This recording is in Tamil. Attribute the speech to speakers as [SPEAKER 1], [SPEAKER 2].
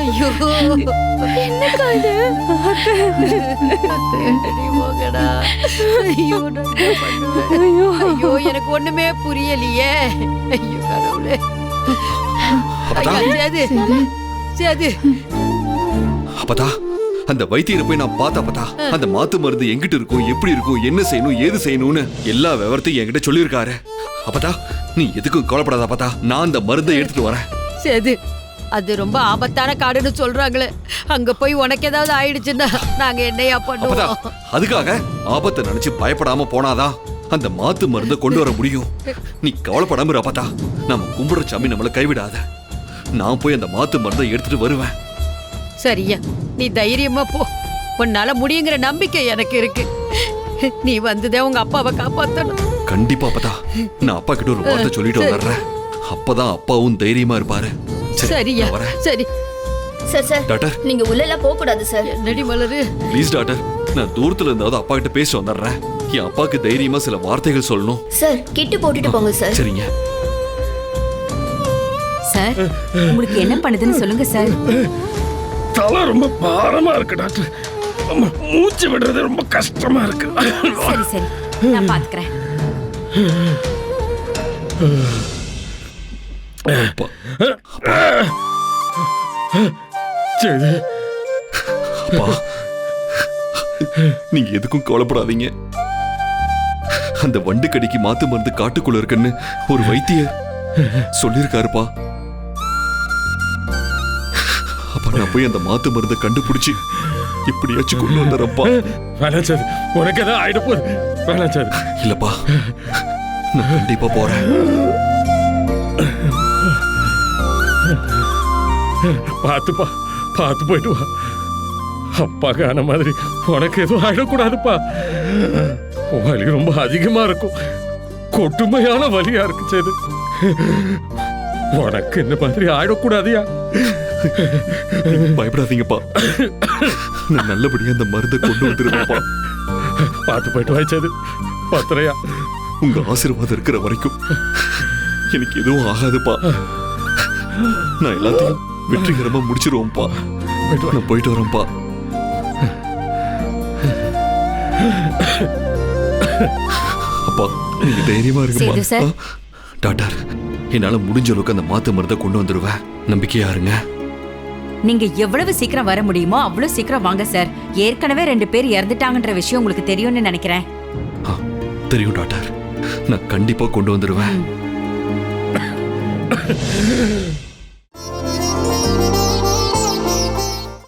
[SPEAKER 1] ஐயோ என்னக்கா இது
[SPEAKER 2] எனக்கு ஒண்ணுமே புரியலையே. ஐயோ கடவுளே.
[SPEAKER 3] அப்பதா?
[SPEAKER 2] ஐயோ சேது சேது
[SPEAKER 3] அப்பதா? அந்த வைத்தியரை போய் நான் பார்த்த அப்பதா? அந்த மாத்து மருந்து எங்கிட்ட இருக்கும் எப்படி இருக்கும் என்ன செய்யணும் ஏது செய்யணும்னு எல்லா விவரத்தையும் என்கிட்ட சொல்லியிருக்காரு. அப்பதா? நீ எதுக்கும் கவலைப்படாத அப்பதா நான் அந்த மருந்தை எடுத்துட்டு வரேன்.
[SPEAKER 2] சேது அது ரொம்ப ஆபத்தான காடுன்னு சொல்றாங்களே. அங்க போய் உனக்கு ஏதாவது ஆயிடுச்சுன்னா நாங்க என்னையா பண்ணுவோம்?
[SPEAKER 3] அதுக்காக ஆபத்தை நினைச்சு பயப்படாம போனாதான் அந்த மாத்து மருந்தை கொண்டு வர முடியும்? நீ கவலைப்படாம இரு அப்பதா நம்ம கும்பிடுற சாமி நம்மளை கைவிடாத. நான் போய் அந்த மாத்து மருந்தை எடுத்துட்டு வருவேன்.
[SPEAKER 2] சரியா நீ தைரியமா போ. உன்னால முடியுங்கிற நம்பிக்கை எனக்கு இருக்கு. நீ வந்ததே உங்க அப்பாவை காப்பாத்தணும்.
[SPEAKER 3] கண்டிப்பா அப்பதா. நான் அப்பா கிட்ட ஒரு வார்த்தை சொல்லிட்டு வந்துடுறேன் அப்பதான் அப்பாவும் தைரியமா இருப்பாரு. சரி,
[SPEAKER 2] சரியா. சரி.
[SPEAKER 4] Sir sir.
[SPEAKER 3] டாக்டர்.
[SPEAKER 4] நீங்க உள்ள எல்லாம் போக கூடாது சார்.
[SPEAKER 2] நடி மலரு?
[SPEAKER 3] Please doctor. நான் தூரத்துல இருந்தாவது அப்பா கிட்ட பேசி வந்துடுறேன். என் அப்பாக்கு தைரியமா சில வார்த்தைகள் சொல்லணும்.
[SPEAKER 4] சார் கிட்டு போட்டுட்டு போங்க சார்.
[SPEAKER 3] சரிங்க.
[SPEAKER 1] சார் உங்களுக்கு என்ன பண்ணுதுன்னு சொல்லுங்க சார்.
[SPEAKER 5] தலை ரொம்ப பாரமா இருக்கு டாக்டர். மூச்சு விடுறது ரொம்ப கஷ்டமா இருக்கு.
[SPEAKER 1] சரி சரி. நான் பாத்துக்கிறேன்.
[SPEAKER 5] சரி
[SPEAKER 3] அப்பா. நீங்க எதுக்கும் கவலைப்படாதீங்க. அந்த வண்டு கடிக்கு மாத்து மருந்து காட்டுக்குள்ள இருக்குன்னு ஒரு வைத்தியர் சொல்லியிருக்காருப்பா. அப்ப நான் போய் அந்த மாத்து மருந்தை கண்டுபிடிச்சு இப்படியாச்சும் கொண்டு வந்துடுறப்பா
[SPEAKER 5] வேணாம் சார் உனக்கு எதாவது ஆயிட போகுது. வேணாம் சார்
[SPEAKER 3] இல்லப்பா. நான் கண்டிப்பா போறேன்.
[SPEAKER 5] பார்த்துப்பா பார்த்து போயிட்டு வா. அப்பாக்கு ஆன மாதிரி உனக்கு எதுவும் ஆயிடக்கூடாதுப்பா. வலி ரொம்ப அதிகமா இருக்கும். கொட்டுமையான வலியா இருக்கு சேது. உனக்கு இந்த மாதிரி ஆயிடக்கூடாதியா?
[SPEAKER 3] பயப்படாதீங்கப்பா. நான் நல்லபடியா அந்த மருந்தை கொண்டு வந்துருவேன்ப்பா.
[SPEAKER 5] பார்த்து போயிட்டு வா சேது. பத்திரையா?
[SPEAKER 3] உங்க ஆசீர்வாதம் இருக்கிற வரைக்கும் எனக்கு எதுவும் ஆகாதுப்பா. நான் எல்லாத்தையும் வெற்றிகரமா முடிச்சிருவோம்ப்பா. நான் போயிட்டு வரேன்ப்பா. அப்பா நீங்க தைரியமா இருக்குப்பா? டாக்டர் என்னால முடிஞ்ச அளவுக்கு அந்த மாத்து மருந்தை கொண்டு வந்துருவேன். நம்பிக்கையா இருங்க.
[SPEAKER 1] நீங்க எவ்வளவு சீக்கிரம் வர முடியுமோ அவ்வளவு சீக்கிரம் வாங்க சார். ஏற்கனவே ரெண்டு பேர் இறந்துட்டாங்கன்ற விஷயம் உங்களுக்கு தெரியும்னு நினைக்கிறேன்.
[SPEAKER 3] தெரியும் டாக்டர். நான் கண்டிப்பா கொண்டு வந்துருவேன்.